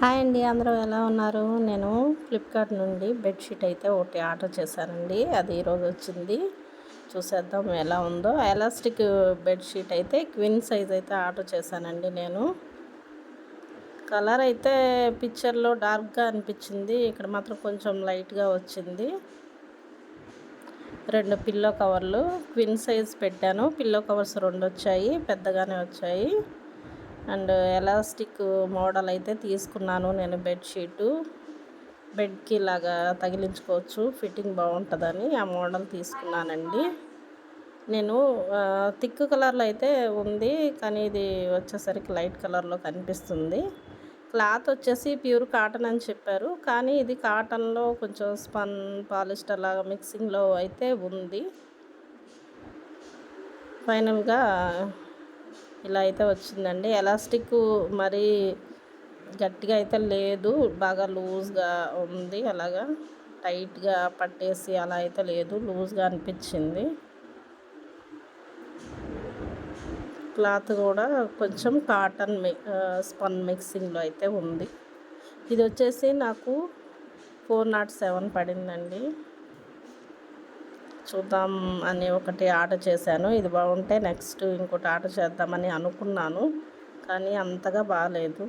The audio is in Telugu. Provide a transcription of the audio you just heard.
హాయ్ అండి అందరూ ఎలా ఉన్నారు? నేను ఫ్లిప్కార్ట్ నుండి బెడ్షీట్ అయితే ఒకటి ఆర్డర్ చేశానండి. అది ఈరోజు వచ్చింది. చూసేద్దాం ఎలా ఉందో. ఎలాస్టిక్ బెడ్షీట్ అయితే క్విన్ సైజ్ అయితే ఆర్డర్ చేశానండి నేను. కలర్ అయితే పిక్చర్లో డార్క్గా అనిపించింది. ఇక్కడ మాత్రం కొంచెం లైట్గా వచ్చింది. రెండు పిల్లో కవర్లు క్విన్ సైజ్ పెట్టాను. పిల్లో కవర్స్ రెండు వచ్చాయి పెద్దగానే వచ్చాయి. అండ్ ఎలాస్టిక్ మోడల్ అయితే తీసుకున్నాను నేను బెడ్షీటు బెడ్కి ఇలాగా తగిలించుకోవచ్చు ఫిట్టింగ్ బాగుంటుందని ఆ మోడల్ తీసుకున్నానండి. నేను థిక్ కలర్లో అయితే ఉంది కానీ ఇది వచ్చేసరికి లైట్ కలర్లో కనిపిస్తుంది. క్లాత్ వచ్చేసి ప్యూర్ కాటన్ అని చెప్పారు కానీ ఇది కాటన్లో కొంచెం స్పన్ పాలిస్టర్ లాగా మిక్సింగ్లో అయితే ఉంది. ఫైనల్గా ఇలా అయితే వచ్చిందండి. ఎలాస్టిక్ మరీ గట్టిగా అయితే లేదు. బాగా లూజ్గా ఉంది. అలాగా టైట్గా పట్టేసి అలా అయితే లేదు. లూజ్గా అనిపించింది. క్లాత్ కూడా కొంచెం కాటన్ మి స్పన్ మిక్సింగ్లో అయితే ఉంది. ఇది వచ్చేసి నాకు ఫోర్ నాట్ సెవెన్ పడిందండి. చూద్దాం అని ఒకటి ఆర్డర్ చేశాను. ఇది బాగుంటే నెక్స్ట్ ఇంకోటి ఆర్డర్ చేద్దామని అనుకున్నాను కానీ అంతగా బాగాలేదు